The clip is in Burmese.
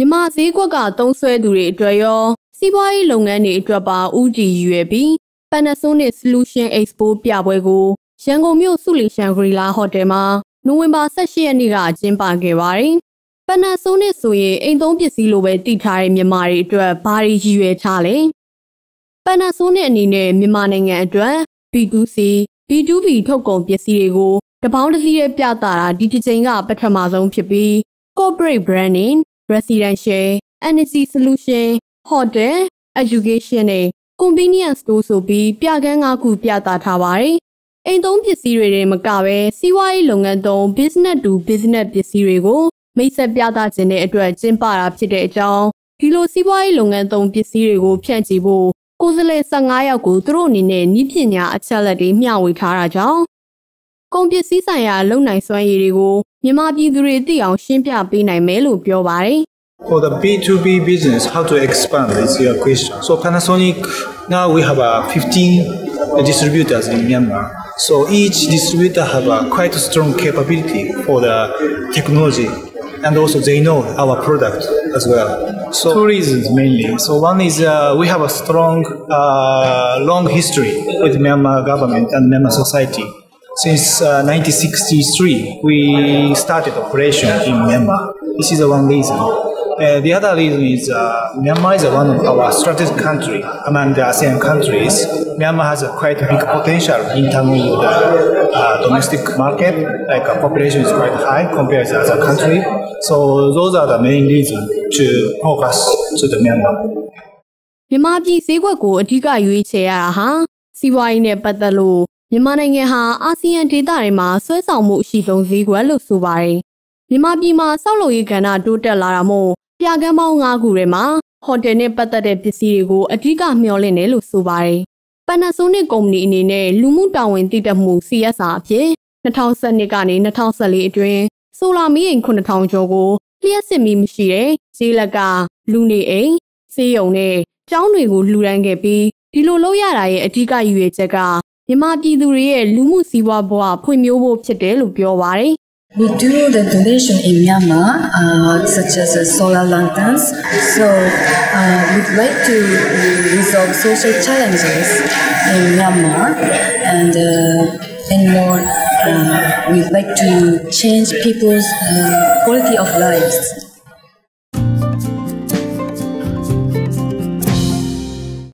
မြန်မာဈေးကွက်ကသုံးဆွဲသူတွေအတွက်ရောစီးပွားရေးလုပ်ငန်းတွေအတွက်ပါဦးတည်ရွယ်ပြီး Panasonic Solution Expo ပြပွဲကိုရန်ကုန်မြို့စုလီရှန်ဂရီလာဟိုတယ်မှာနိုဝင်ဘာ18ရက်နေ့ကကျင်းပခဲ့ပါတယ်။ Panasonic ဆိုရင်အိမ်သုံးပစ္စည်းလိုပဲတည်ထားတဲ့မြန်မာတွေအတွက်ဘာတွေရည်ရွယ်ထားလဲ။ Panasonic အနေနဲ့မြန်မာနိုင်ငံအတွက် B2C, B2B ထုတ်ကုန်ပစ္စည်းတွေကိုတပေါင်းတစ်စီးရဲ့ပြသတာဒီတစ်ချိန်ကပထမဆုံးဖြစ်ပြီး corporate branding, residential, energy solution, hotel, education နဲ့ convenience store ဆိုပြီးပြကန်း၅ခုပြသထားပါတယ်။အိမ်သုံးပစ္စည်းတွေတွေမကပဲစီးပွားရေးလုပ်ငန်းသုံး business to business ပစ္စည်းတွေကိုမိတ်ဆက်ပြသခြင်းတဲ့အတွက်ကျင်းပတာဖြစ်တဲ့အကြောင်းဒီလိုစီးပွားရေးလုပ်ငန်းသုံးပစ္စည်းတွေကိုဖြန့်ချီဖို့ကိုယ်စားလှယ်15ယောက်ကိုသူတို့အနေနဲ့ဤပညာအချက်လက်တွေမျှဝေထားတာကြောင့် ကုန်ပစ္စည်းဆိုင်ရာလုံနိုင်စွမ်းရည်တွေကိုမြန်မာပြည်သူတွေသိအောင်ရှင်းပြပေးနိုင်မယ်လို့ပြောပါတယ် For the B2B business, how to expand is your question. So Panasonic, now we have uh, 15 distributors in Myanmar. So each distributor have a quite strong capability for the technology and also they know our product as well. So two reasons mainly. So one is uh, we have a strong, uh, long history with Myanmar government and Myanmar society. Since uh, 1963, we started operation in Myanmar. This is the one reason. Uh, the other reason is uh, Myanmar is one of our strategic country among the ASEAN countries. Myanmar has a quite big potential in terms of the uh, domestic market. Like uh, population is quite high compared to other country. So those are the main reasons to focus to the Myanmar. မြန်မာပြည်ဈေးကွက်ကိုအထူးကရွေးချယ်ရတာဟာစီးပွားရေးနဲ့ပတ်သက်လို့ မြန်မာနိုင်ငံဟာအာဆီယံဒေသတွေမှာဆွဲဆောင်မှုအရှိဆုံးဈေးကွက်လို့ဆိုပါတယ်။မြန်မာပြည်မှာစောက်လုပ်ရေးကဏ္ဍတိုးတက်လာတာမို့ပြကန်းပေါင်း၅ခုထဲမှာဟိုတယ်နဲ့ပတ်သက်တဲ့ပစ္စည်းတွေကိုအထူးကမျှော်လင့်တယ်လို့ဆိုပါတယ်။ Panasonic ကုမ္ပဏီအနေနဲ့လူမှုတာဝန်တည်တတ်မှု CSR အဖြစ်2012ကနေ2014အတွင်းဆိုလာမီးအိမ်9000ကျော်ကိုလျှက်စစ်မီးမရှိတဲ့ဈေးလက်ကလူနေအိမ်စေးရုံနဲ့ကျောင်းတွေကိုလှူဒန်းခဲ့ပြီးဒီလိုလုပ်ရတာရဲ့အဓိကရည်ရွယ်ချက်က မြန်မာပြည်သူတွေရဲ့လူမှုစီးပွားဘဝဖွံ့ဖြိုးဖို့ဖြစ်တယ်လို့ပြောပါတယ် We do the donation in Myanmar, uh, such as uh, solar lanterns. So uh, we'd like to resolve social challenges in Myanmar, and uh, and more, uh, we'd like to change people's uh, quality of lives.